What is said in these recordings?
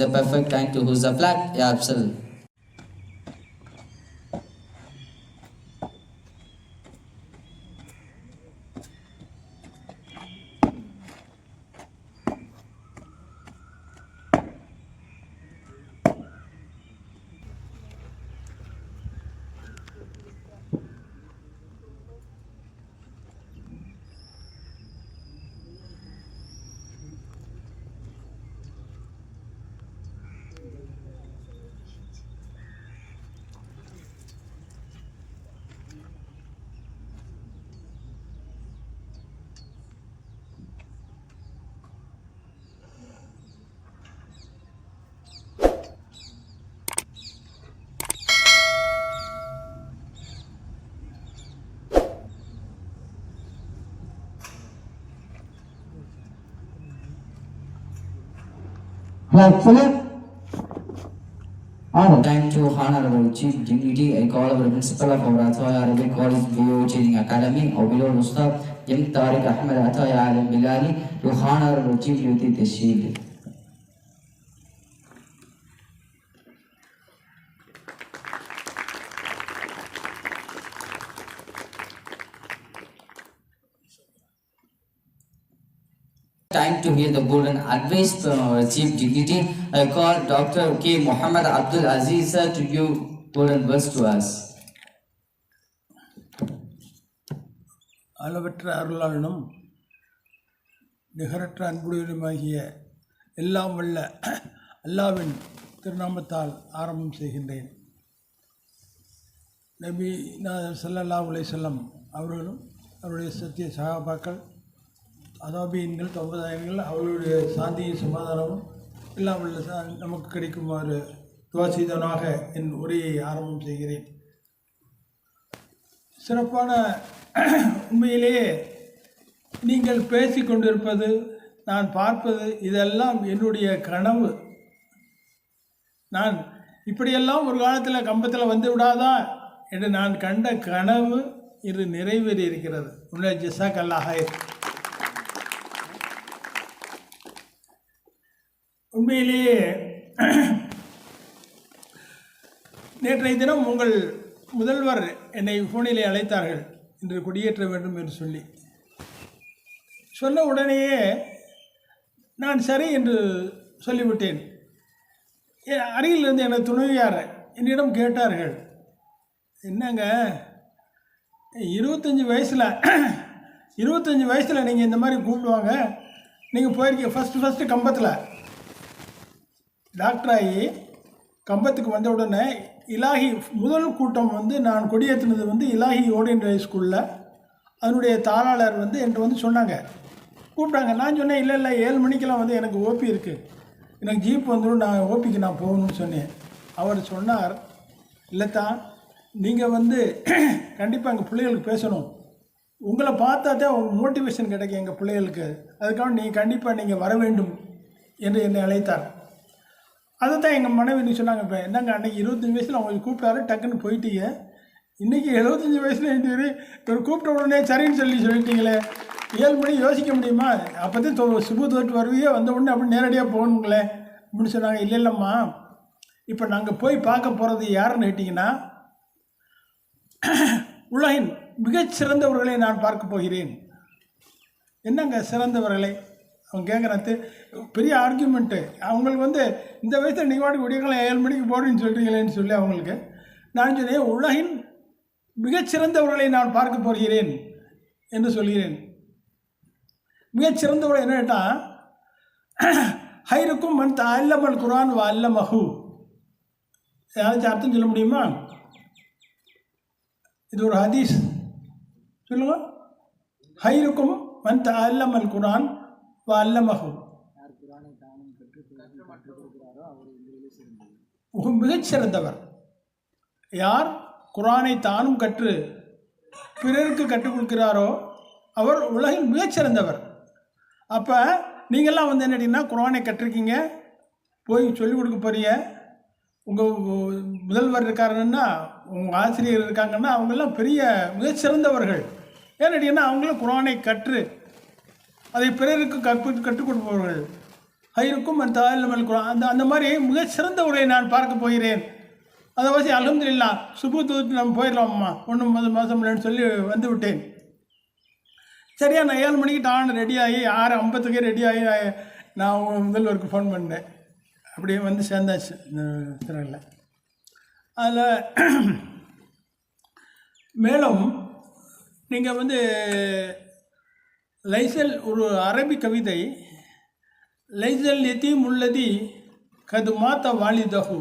is a perfect time to host the flag. Yeah, absolutely. Helpful. Honor. Time to Honorable Chief Dignity and Call of the Principal of Rathoya Arabic College BO Training Academy, Obilo Mustafa, M. Tariq Ahmed Rathoya Al Bilali, to Honorable Chief Duty the Shield. Time to hear the golden advice from our chief call I call Dr. K. Muhammad Abdul Aziz sir to give golden words to us. அளவற்ற அருளாளனும் நிகரற்ற அன்புடையனுமாகிய எல்லாம் வல்ல அல்லாவின் திருநாமத்தால் ஆரம்பம் செய்கின்றேன் நபி நாதர் ஸல்லல்லாஹு உலை செல்லம் அவர்களும் அவருடைய சத்திய சகாபாக்கள் அதாபியன்கள் தொம்பதாயங்கள் அவர்களுடைய சாந்தியும் சமாதானமும் எல்லாம் உள்ள சா- நமக்கு கிடைக்குமாறு துவா செய்தவனாக என் உரையை ஆரம்பம் செய்கிறேன். சிறப்பான உண்மையிலேயே நீங்கள் பேசி கொண்டிருப்பது நான் பார்ப்பது இதெல்லாம் என்னுடைய கனவு. நான் இப்படியெல்லாம் ஒரு காலத்தில் கம்பத்தில் வந்து விடாதா என்று நான் கண்ட கனவு இன்று நிறைவேறி இருக்கிறது உன்னை ஜிசாக் அல்லாஹாய் உண்மையிலேயே நேற்றைய தினம் உங்கள் முதல்வர் என்னை ஃபோனிலே அழைத்தார்கள். இன்று குடியேற்ற வேண்டும் என்று சொல்லி. சொன்ன உடனேயே நான் சரி என்று சொல்லிவிட்டேன். என் அருகில் இருந்து எனது துணைவியார் என்னிடம் கேட்டார்கள். என்னங்க இருபத்தஞ்சி வயசில் இருபத்தஞ்சி வயசில் நீங்கள் இந்த மாதிரி கூப்பிடுவாங்க. நீங்கள் போயிருக்கீங்க ஃபஸ்ட்டு ஃபஸ்ட்டு கம்பத்தில். டாக்டராகி கம்பத்துக்கு வந்த உடனே இலாஹி முதல் கூட்டம் வந்து நான் கொடியேற்றினது வந்து இலாஹி ரைஸ் ஸ்கூலில் அதனுடைய தாளாளர் வந்து என்கிட்ட வந்து சொன்னாங்க. கூப்பிட்டாங்க. நான் சொன்னேன் இல்லை இல்லை ஏழு மணிக்கெல்லாம் வந்து எனக்கு ஓபி இருக்குது எனக்கு ஜீப் வந்துடும் நான் ஓபிக்கு நான் போகணும்னு சொன்னேன். அவர் சொன்னார் இல்லைத்தான் நீங்கள் வந்து கண்டிப்பாக எங்கள் பிள்ளைகளுக்கு பேசணும். உங்களை பார்த்தா தான் உங்க மோட்டிவேஷன் கிடைக்கும் எங்கள் பிள்ளைகளுக்கு. அதுக்காக நீங்கள் கண்டிப்பாக நீங்கள் வர வேண்டும் என்று என்னை அழைத்தார். அதை தான் எங்கள் மனைவி சொன்னாங்க இப்போ என்னங்க அன்னைக்கு இருபத்தஞ்சி வயசில் அவங்களுக்கு கூப்பிட்டாரு டக்குன்னு போயிட்டீங்க. இன்றைக்கி எழுபத்தஞ்சி வயசில் எழுந்திரி ஒரு கூப்பிட்ட உடனே சரின்னு சொல்லி சொல்லிட்டீங்களே. ஏழு மணி யோசிக்க முடியுமா? அப்போ தான் தொ சுபு தோட்டு வருவீங்க வந்த உடனே அப்படி நேரடியாக போகணுங்களே அப்படின்னு சொன்னாங்க. இல்லை இல்லைம்மா இப்போ நாங்கள் போய் பார்க்க போகிறது யாருன்னு கேட்டிங்கன்னா உலகின் மிகச் சிறந்தவர்களை நான் பார்க்க போகிறேன். என்னங்க சிறந்தவர்களை? அவங்க கேட்குறது பெரிய ஆர்கியூமெண்ட்டு அவங்களுக்கு வந்து இந்த வயசில் நீங்கள் வாட்டுக்கு விடியக்காலம் ஏழு மணிக்கு போடுன்னு சொல்கிறீங்களேன்னு சொல்லி அவங்களுக்கு நான் சொன்னேன் உலகின் மிகச்சிறந்தவர்களை நான் பார்க்க போகிறேன் என்று சொல்கிறேன். மிகச்சிறந்தவர்கள் என்ன கேட்டால் ஹைருக்கும் மன் அல்லமல் குரான் வ அல்ல மஹு ஏதாச்சும் அர்த்தம் சொல்ல முடியுமா? இது ஒரு ஹதீஸ். சொல்லுங்க. ஹைருக்கும் மன் அல்லமல் குரான் மிக- மிகச்சிறந்தவர். யார் குரானை தானும் கற்று பிறருக்கு கற்றுக் கொடுக்கிறாரோ அவர் உலகில் மிகச்சிறந்தவர். அப்போ நீங்கள்லாம் வந்து என்னடின்னா குரானை கற்றிருக்கீங்க போய் சொல்லிக் கொடுக்க போறீங்க. உங்கள் முதல்வர் இருக்காருன்னா உங்கள் ஆசிரியர் இருக்காங்கன்னா அவங்கெல்லாம் பெரிய மிகச்சிறந்தவர்கள். ஏன்னு அவங்களும் குரானை கற்று அதை பிறருக்கு கற்பு கற்றுக் கொடுப்பவர்கள் ஹைருக்கும் அந்த தாயில் குரான். அந்த அந்த மாதிரி மிக சிறந்த உரையை நான் பார்க்க போகிறேன். அதை வச்சு அலமதுல்லா சுபு தூத்து நம்ம போயிடலாம்மா ஒன்றும் மாதம் மாதம் இல்லைன்னு சொல்லி வந்து விட்டேன். சரியா நான் ஏழு மணிக்கு டான் ரெடி ஆகி ஆறு ஐம்பத்துக்கே ரெடியாகி நான் நான் முதல்வருக்கு ஃபோன் பண்ணேன். அப்படியே வந்து சேர்ந்தாச்சு. இந்த திரையில் அதில் மேலும் நீங்கள் வந்து லைசல் ஒரு அரபி கவிதை லைசல் எத்தீம் உள்ளதி கது மாத்த வாலிதஹு.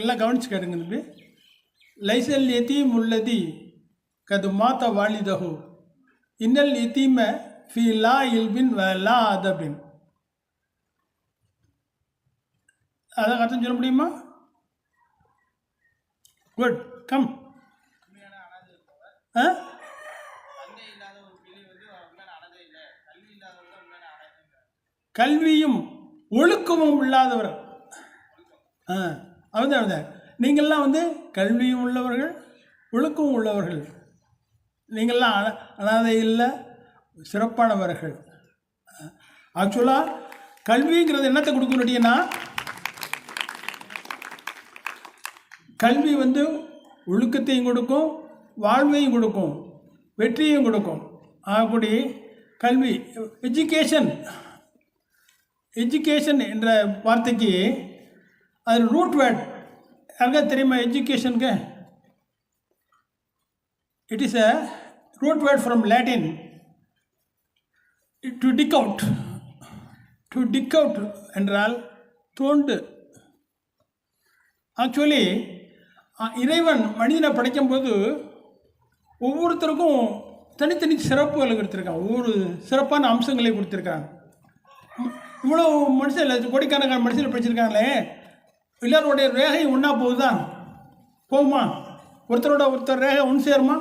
எல்லாம் கவனிச்சு கேட்டுங்க தம்பி. லைசல் எத்தீம் உள்ளதி கது மாத்த வாலிதஹு. இன்னல் எத்தீம ஃபி லா இல்பின் வ லா அதபின். அதை அர்த்தம் சொல்ல முடியுமா? குட் கம் ஆ? கல்வியும் ஒழுக்கமும் இல்லாதவர். ஆ அவன் அவன் நீங்கள்லாம் வந்து கல்வியும் உள்ளவர்கள் ஒழுக்கமும் உள்ளவர்கள். நீங்கள்லாம் அன அனாதை இல்லை சிறப்பானவர்கள். ஆக்சுவலாக கல்விங்கிறது என்னத்தை கொடுக்கும் அப்படின்னா கல்வி வந்து ஒழுக்கத்தையும் கொடுக்கும் வாழ்வையும் கொடுக்கும் வெற்றியும் கொடுக்கும். ஆகக்கூடி கல்வி எஜுகேஷன் எஜுகேஷன் என்ற வார்த்தைக்கு அது ரூட் வேர்ட் யாருக்கா தெரியுமா எஜுகேஷனுக்கு it is a root word from Latin to dig out to dig out என்றால் தோண்டு. ஆக்சுவலி இறைவன் மனிதனை படைக்கும்போது ஒவ்வொருத்தருக்கும் தனித்தனி சிறப்புகளை கொடுத்துருக்கான். ஒவ்வொரு சிறப்பான அம்சங்களை கொடுத்துருக்கான். இவ்வளோ மனுஷன் இல்லை கோடிக்கணக்கான மனுஷன் படிச்சிருக்காங்களே. எல்லாருடைய ரேகை ஒன்றா போகுதா? போகுமா? ஒருத்தரோட ஒருத்தர் ரேகை ஒன்று சேருமா?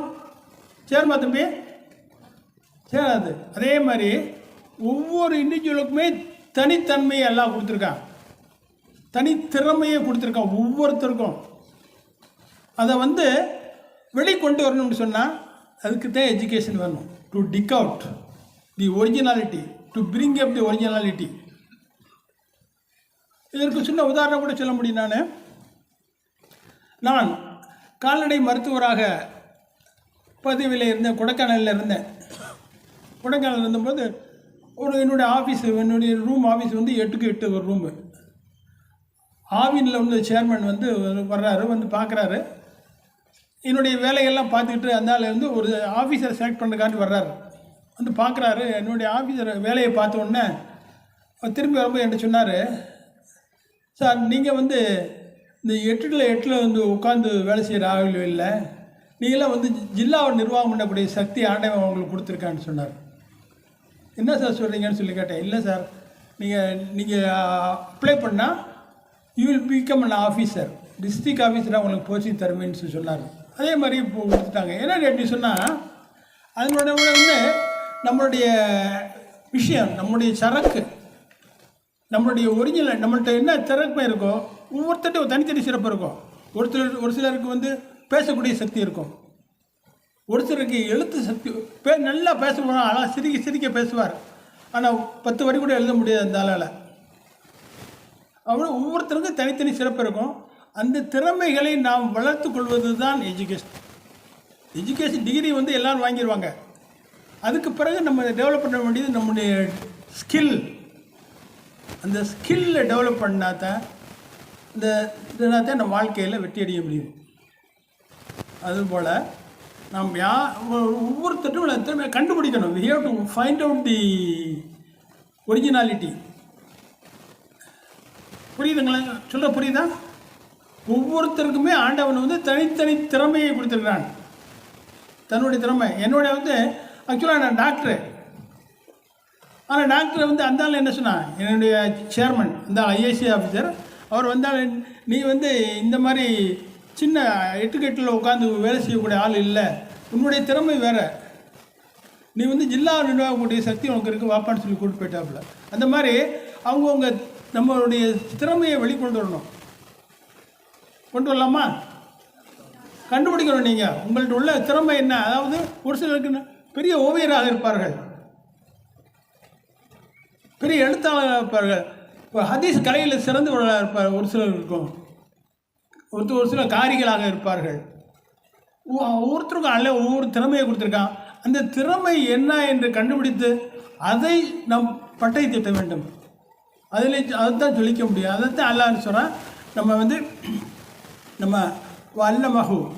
சேருமா தம்பி? சேராது. அதே மாதிரி ஒவ்வொரு இண்டிவிஜுவலுக்குமே தனித்தன்மையை எல்லாம் கொடுத்துருக்கான் தனித்திறமையை கொடுத்துருக்கான் ஒவ்வொருத்தருக்கும். அதை வந்து வெளிக்கொண்டு வரணும்னு சொன்னால் அதுக்கு தான் எஜுகேஷன் வரணும். To dig out the originality to bring up the originality இதற்கு சின்ன உதாரணம் கூட சொல்ல முடியும் நான். நான் கால்நடை மருத்துவராக பதவியில் இருந்தேன் கொடைக்கானலில் இருந்தேன் கொடைக்கானல் இருந்தபோது ஒரு என்னுடைய ஆஃபீஸ் என்னுடைய ரூம் ஆஃபீஸ் வந்து எட்டுக்கு எட்டு ஒரு ரூமு ஆவினில் வந்து சேர்மன் வந்து வர்றாரு வந்து பார்க்குறாரு என்னுடைய வேலையெல்லாம் பார்த்துக்கிட்டு அந்த வந்து ஒரு ஆஃபீஸரை செலக்ட் பண்ணுறக்காண்டி வர்றாரு. வந்து பார்க்குறாரு என்னுடைய ஆஃபீஸர் வேலையை பார்த்த உடனே திரும்பி வரும்போது என்கிட்ட சொன்னார் சார் நீங்கள் வந்து இந்த எட்டில் எட்டில் வந்து உட்காந்து வேலை செய்கிற ஆகலும் இல்லை. நீங்களாம் வந்து ஜில்லாவை நிர்வாகம் பண்ணக்கூடிய சக்தி ஆண்டவன் உங்களுக்கு கொடுத்துருக்கான்னு சொன்னார். என்ன சார் சொல்கிறீங்கன்னு சொல்லி கேட்டேன். இல்லை சார் நீங்கள் நீங்கள் அப்ளை பண்ணால் you will become an officer district ஆஃபீஸராக உங்களுக்கு போச்சு தருவேன்னு சொல்லி சொன்னார். அதே மாதிரி இப்போ கொடுத்துட்டாங்க. என்ன எப்படி சொன்னால் அதனோட வந்து நம்மளுடைய விஷயம் நம்மளுடைய சரக்கு நம்மளுடைய ஒரிஜினல் நம்மள்ட்ட என்ன திறமை இருக்கோ ஒவ்வொருத்தட்டும் தனித்தனி சிறப்பு இருக்கும். ஒரு சிலர் ஒரு சிலருக்கு வந்து பேசக்கூடிய சக்தி இருக்கும். ஒரு சிலருக்கு எழுத்து சக்தி பே நல்லா பேசுவாங்க அழகாக சிரிக்க சிரிக்க பேசுவார். ஆனால் பத்து வரி கூட எழுத முடியாது அந்த ஆளால். அவ்வளோ ஒவ்வொருத்தருக்கும் தனித்தனி சிறப்பு இருக்கும். அந்த திறமைகளை நாம் வளர்த்து கொள்வது தான் எஜுகேஷன் எஜுகேஷன் டிகிரி வந்து எல்லோரும் வாங்கிடுவாங்க அதுக்கு பிறகு நம்ம டெவலப் பண்ண வேண்டியது நம்முடைய ஸ்கில் அந்த ஸ்கில்லை டெவலப் பண்ணால் தான் இந்த இதனால் தான் நம்ம வாழ்க்கையில் வெற்றி அடைய முடியும். அதுபோல் நாம் யா ஒவ்வொருத்தரும் திறமையை கண்டுபிடிக்கணும்? We have to find out the originality புரியுதுங்களா? சொல்ல புரியுதா? ஒவ்வொருத்தருக்குமே ஆண்டவன் வந்து தனித்தனி திறமையை கொடுத்துருக்கிறான். தன்னுடைய திறமை. என்னுடைய வந்து ஆக்சுவலாக நான் டாக்டரு ஆனால் டாக்டர் வந்து அந்த ஆள் என்ன சொன்னான் என்னுடைய சேர்மன் இந்த ஐஏசி ஆஃபீஸர் அவர் வந்தால் நீ வந்து இந்த மாதிரி சின்ன எட்டுக்கெட்டில் உட்காந்து வேலை செய்யக்கூடிய ஆள் இல்லை. உன்னுடைய திறமை வேறு. நீ வந்து ஜில்லா நிர்வாகக்கூடிய சக்தி உனக்கு இருக்குது வாப்பான்னு சொல்லி கூப்பிட்டு போயிட்டாப்புல. அந்த மாதிரி அவங்கவுங்க நம்மளுடைய திறமையை வெளிக்கொண்டு வரணும். கொண்டு வரலாமா? கண்டுபிடிக்கணும் நீங்கள் உங்கள்கிட்ட உள்ள திறமை என்ன? அதாவது ஒரு சிலருக்கு பெரிய ஓவியராக இருப்பார்கள். பெரிய எழுத்தாளராக இருப்பார்கள் ஒரு ஹதீஸ் கலையில் சிறந்தவர்களாக இருப்பார் ஒரு சிலர் இருக்கும். ஒருத்தர் ஒரு சிலர் காரிகளாக இருப்பார்கள். ஒ- ஒவ்வொருத்தருக்கும் அல்ல ஒவ்வொரு திறமையை கொடுத்துருக்கான். அந்த திறமை என்ன என்று கண்டுபிடித்து அதை நம் பட்டை திட்ட வேண்டும். அதில் அதைத்தான் சொல்லிக்க முடியும். அதைத்தான் அல்லான்னு சொன்னால் நம்ம வந்து நம்ம வல்லமகு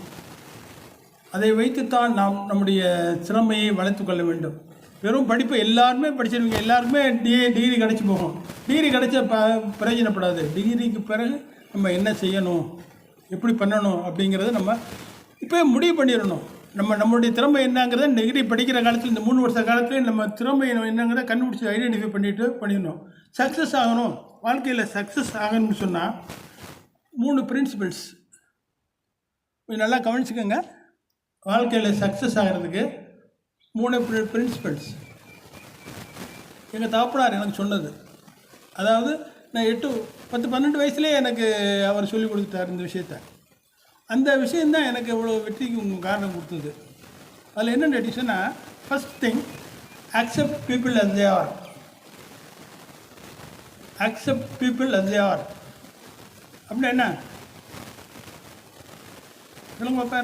அதை வைத்துத்தான் நாம் நம்முடைய திறமையை வளர்த்துக்கொள்ள வேண்டும். வெறும் படிப்பு எல்லாருமே படிச்சிருவீங்க. எல்லாருக்குமே டி டிகிரி கிடச்சி போகும். டிகிரி கிடச்ச ப பிரயோஜனப்படாது. டிகிரிக்கு பிறகு நம்ம என்ன செய்யணும்? எப்படி பண்ணணும்? அப்படிங்கிறத நம்ம இப்போ முடிவு பண்ணிடணும். நம்ம நம்மளுடைய திறமை என்னங்கிறத டிகிரி படிக்கிற காலத்தில் இந்த மூணு வருஷ காலத்துலேயும் நம்ம திறமை என்னங்கிறத கண்டுபிடிச்சி ஐடென்டிஃபை பண்ணிட்டு பண்ணிடணும். சக்ஸஸ் ஆகணும். வாழ்க்கையில் சக்ஸஸ் ஆகணும்னு சொன்னால் மூணு பிரின்சிபல்ஸ் நல்லா கவனிச்சுக்கோங்க. வாழ்க்கையில் சக்ஸஸ் ஆகிறதுக்கு மூணு பிரின்சிபல்ஸ் எங்கள் தாப்பனார் எனக்கு சொன்னது. அதாவது நான் எட்டு பத்து பன்னெண்டு வயசுலேயே எனக்கு அவர் சொல்லி கொடுத்துட்டார் இந்த விஷயத்த. அந்த விஷயந்தான் எனக்கு இவ்வளோ வெற்றிக்கு உங்கள் காரணம் கொடுத்தது. அதில் என்ன கேட்டிங்கன்னா first thing accept people as they are accept people as they are அப்படின்னா என்ன? சொல்லுங்க பாப்பா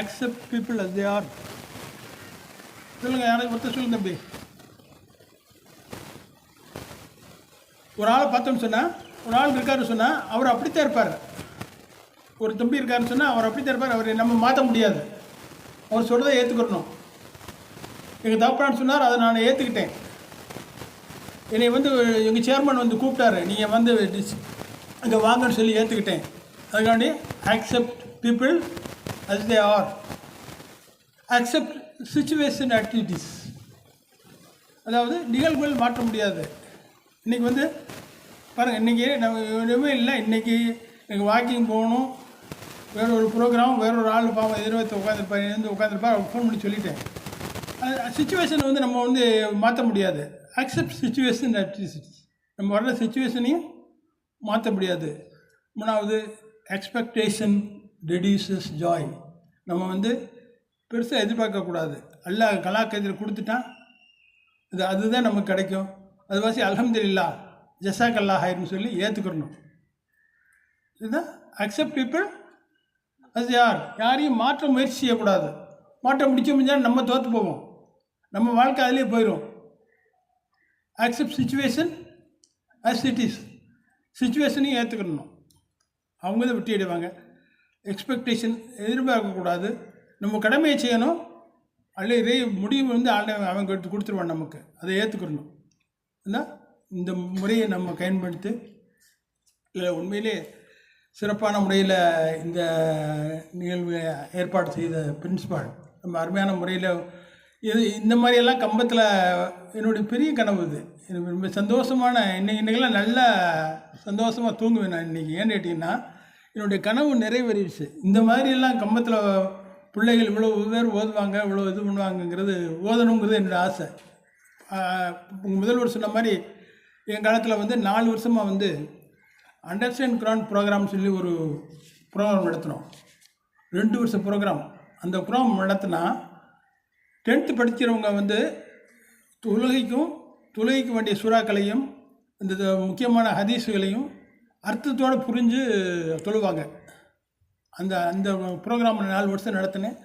accept people as they are சொல்லுங்க யாராவது ஒருத்தர் சொல்லுங்க தம்பி. ஒரு ஆளை பார்த்தோம்னு சொன்னால் ஒரு ஆள் இருக்காருன்னு சொன்னால் அவர் அப்படித்தான் இருப்பார். ஒரு தம்பி இருக்காருன்னு சொன்னால் அவர் அப்படித்தான் இருப்பார். அவரை நம்ம மாற்ற முடியாது. அவர் சொல்கிறத ஏற்றுக்கிறணும் எங்கள் தப்பான்னு சொன்னார் அதை நான் ஏற்றுக்கிட்டேன் என்னை வந்து எங்கள் சேர்மன் வந்து கூப்பிட்டாரு. நீங்கள் வந்து அங்கே வாங்கன்னு சொல்லி ஏற்றுக்கிட்டேன் அதுக்காண்டி accept people as they are accept situation activities அதாவது நிகழ்வுகள் மாற்ற முடியாது. இன்றைக்கி வந்து பாருங்கள் இன்றைக்கி நம்ம எதுவுமே இல்லை. இன்றைக்கி எனக்கு வாக்கிங் போகணும். வேற ஒரு ப்ரோக்ராம் வேற ஒரு ஆள் பாவம் எதிர்பார்த்து உட்காந்துருப்பாரு இருந்து உட்காந்துருப்பார் ஃபோன் பண்ணி சொல்லிட்டேன். சுச்சுவேஷனை வந்து நம்ம வந்து மாற்ற முடியாது. அக்செப்ட் சுச்சுவேஷன் ஆக்டிவிட்டிஸ் நம்ம வர்ற சுச்சுவேஷனையும் மாற்ற முடியாது. மூணாவது எக்ஸ்பெக்டேஷன் ரெடியூசஸ் ஜாய் நம்ம வந்து பெருசாக எதிர்பார்க்கக்கூடாது. அல்லாஹ் கலாக்கத்தில் கொடுத்துட்டான் இது அதுதான் நமக்கு கிடைக்கும். அதுவாசி அலமதுல்லா அல்ஹம்துலில்லா ஜசாக் அல்லாஹாயின்னு சொல்லி ஏற்றுக்கிறணும் இதுதான் அக்செப்ட் பீப்புள் அது யார் யாரையும் மாற்ற முயற்சி செய்யக்கூடாது. மாற்ற முடிச்ச முடிஞ்சால் நம்ம தோற்று போவோம். நம்ம வாழ்க்கை அதிலே போயிடும் accept situation as it is சுச்சுவேஷனையும் ஏற்றுக்கணும் அவங்க தான் வெட்டி அடைவாங்க எக்ஸ்பெக்டேஷன் எதிர்பார்க்கக்கூடாது. நம்ம கடமையை செய்யணும். அல்ல இதே முடிவு வந்து ஆண்டவன் அவன் கொடுத்து கொடுத்துருவான் நமக்கு. அதை ஏற்றுக்கணும் என்ன இந்த முறையை நம்ம பயன்படுத்தி இல்லை உண்மையிலே சிறப்பான முறையில் இந்த நிகழ்வு ஏற்பாடு செய்த பிரின்ஸ்பால் நம்ம அருமையான முறையில் இது இந்த மாதிரியெல்லாம் கம்பத்தில் என்னுடைய பெரிய கனவு இது. எனக்கு ரொம்ப சந்தோஷமான இன்னைக்கு இன்றைக்கெல்லாம் நல்லா சந்தோஷமாக தூங்குவேன் நான் இன்றைக்கி ஏன்னு கேட்டிங்கன்னா என்னுடைய கனவு நிறைவேறிடுச்சு. இந்த மாதிரியெல்லாம் கம்பத்தில் பிள்ளைகள் இவ்வளோ பேர் ஓதுவாங்க இவ்வளோ இது பண்ணுவாங்கங்கிறது ஓதணுங்கிறது என்னோட ஆசை. முதல்வர் சொன்ன மாதிரி என் காலத்தில் வந்து நாலு வருஷமாக வந்து அண்டர்ஸ்டாண்ட் குரான் ப்ரோக்ராம் சொல்லி ஒரு ப்ரோக்ராம் நடத்தினோம். ரெண்டு வருஷம் ப்ரோக்ராம் அந்த ப்ரோக்ராம் நடத்தினா டென்த்து படிக்கிறவங்க வந்து தொழுகைக்கும் தொழுகைக்கு வேண்டிய சுறாக்களையும் இந்த முக்கியமான ஹதீஸுகளையும் அர்த்தத்தோடு புரிஞ்சு தொழுவாங்க. அந்த அந்த ப்ரோக்ராம் நாலு வருஷம் நடத்தினேன்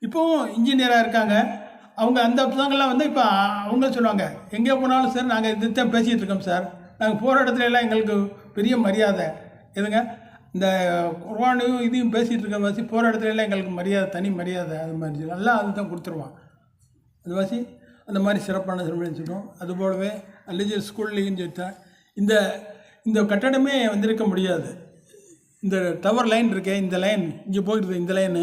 இப்போவும் இன்ஜினியராக இருக்காங்க. அவங்க அந்த புத்தகங்கள்லாம் வந்து இப்போ அவங்க சொல்லுவாங்க. எங்கே போனாலும் சார் நாங்கள் இதுதான் பேசிகிட்டு இருக்கோம் சார். நாங்கள் போகிற இடத்துல எல்லாம் எங்களுக்கு பெரிய மரியாதை. எதுங்க? இந்த குர்வானையும் இதையும் பேசிகிட்டு இருக்க வாசி போகிற இடத்துல எல்லாம் எங்களுக்கு மரியாதை தனி மரியாதை. அது மாதிரி நல்லா அது அதுதான் கொடுத்துருவான். அது வாசி அந்த மாதிரி சிறப்பான சிறுமணி சொல்லுவோம். அதுபோலவே அல்லிஜர் ஸ்கூல்லையும் சேர்த்தேன். இந்த இந்த கட்டடமே வந்திருக்க முடியாது. இந்த டவர் லைன் இருக்கே இந்த லைன் இங்கே போயிட்டு இந்த லைனு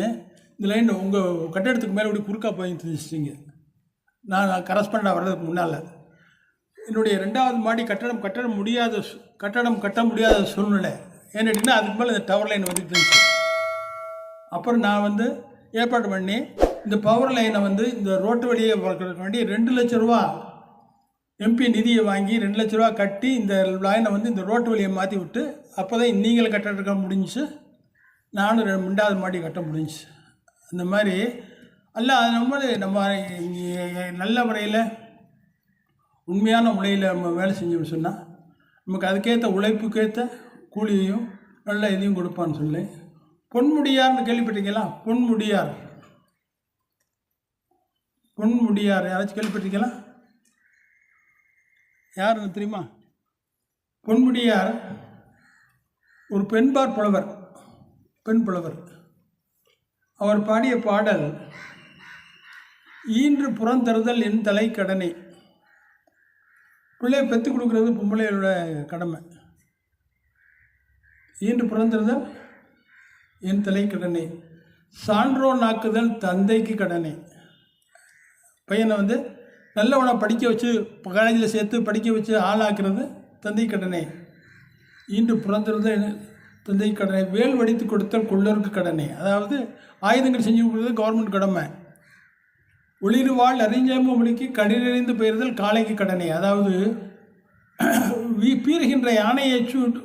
இந்த லைன் உங்கள் கட்டடத்துக்கு மேலே இப்படி குறுக்கா போய் தெரிஞ்சிச்சிங்க நான் கரஸ்பண்டாக வர்றதுக்கு முன்னால். என்னுடைய ரெண்டாவது மாடி கட்டடம் கட்ட முடியாத கட்டடம் கட்ட முடியாத சூழ்நிலை. ஏன்னு கேட்டிங்கன்னா அதுக்கு மேலே இந்த டவர் லைன் வந்துட்டு இருந்துச்சு அப்புறம் நான் வந்து ஏற்பாடு பண்ணி இந்த பவர் லைனை வந்து இந்த ரோட்டு வழியை பார்க்கறதுக்கு வேண்டி ரெண்டு லட்ச ரூபா எம்பி நிதியை வாங்கி ரெண்டு லட்ச ரூபா கட்டி இந்த லைனை வந்து இந்த ரோட்டு வழியை மாற்றி விட்டு அப்போ தான் நீங்களும் கட்ட முடிஞ்சுச்சு. நானும் ரெண்டு ரெண்டாவது மாடி கட்ட முடிஞ்சுச்சு. அந்த மாதிரி அல்ல அது நம்ம நம்ம நல்ல முறையில் உண்மையான முறையில் நம்ம வேலை செஞ்சோம்னு சொன்னால் நமக்கு அதுக்கேற்ற உழைப்புக்கேற்ற கூலியையும் நல்ல இதையும் கொடுப்பான்னு சொல்லி. பொன்முடியார்னு கேள்விப்பட்டிருக்கீங்களா? பொன்முடியார். பொன்முடியார் யாராச்சும் கேள்விப்பட்டிருக்கீங்களா? யாருன்னு தெரியுமா? பொன்முடியார் ஒரு பெண்பார் புலவர் பெண் புலவர். அவர் பாடிய பாடல் ஈன்று புறந்தருதல் என் தலை கடனை. பிள்ளையை பெற்றுக் கொடுக்குறது பொம்பளையோட கடமை. ஈன்று புறந்தருதல் என் தலை கடனை. சான்றோன் ஆக்குதல் தந்தைக்கு கடனை. பையனை வந்து நல்லவனை படிக்க வச்சு காலேஜில் சேர்த்து படிக்க வச்சு ஆளாக்குறது தந்தை கடனை. ஈண்டு பிறந்திருந்த தந்தை கடனை. வேல் வடித்து கொடுத்தல் கொள்ளருக்கு கடனை. அதாவது ஆயுதங்கள் செஞ்சு கொடுத்தது கவர்மெண்ட் கடமை. ஒளிர் வாழ் அறிஞாம மொழிக்கு கடினறிந்து பெயர்தல் காளைக்கு கடனை. அதாவது வீ- பீறுகின்ற யானையை சு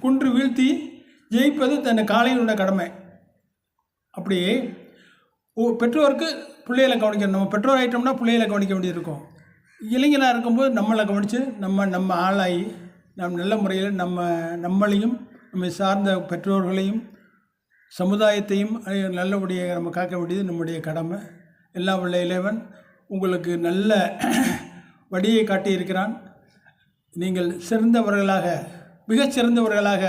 கொன்று வீழ்த்தி ஜெயிப்பது தன் காளையினோட கடமை. அப்படியே பெற்றோருக்கு பிள்ளைகளை கவனிக்கணும். நம்ம பெற்றோர் ஆகிட்டோம்னா பிள்ளைகளை கவனிக்க வேண்டியிருக்கும் இளைஞனாக இருக்கும்போது நம்மளை கவனித்து நம்ம நம்ம ஆளாகி நம் நல்ல முறையில் நம்ம நம்மளையும் நம்மை சார்ந்த பெற்றோர்களையும் சமுதாயத்தையும் நல்லபடியாக நம்ம காக்க வேண்டியது நம்முடைய கடமை. எல்லாம் உள்ள இளைவன் உங்களுக்கு நல்ல வழியை காட்டியிருக்கிறான் நீங்கள் சிறந்தவர்களாக மிகச் சிறந்தவர்களாக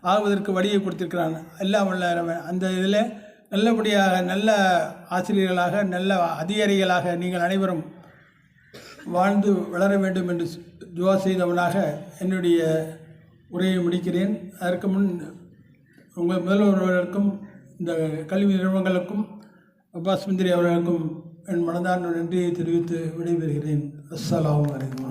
ஆவதற்கு வழியை கொடுத்திருக்கிறான். எல்லாம் உள்ள அந்த இதில் நல்லபடியாக நல்ல ஆசிரியர்களாக நல்ல அதிகாரிகளாக நீங்கள் அனைவரும் வாழ்ந்து வளர வேண்டும் என்று துவா செய்தவனாக என்னுடைய உரையை முடிக்கிறேன். அதற்கு முன் உங்கள் முதல்வர்களுக்கும் இந்த கல்வி நிறுவனங்களுக்கும் அப்பாஸ் மந்திரி அவர்களுக்கும் என் மனதார்ந்த நன்றியை தெரிவித்து விடைபெறுகிறேன். அஸ்ஸலாம் வலைக்கம்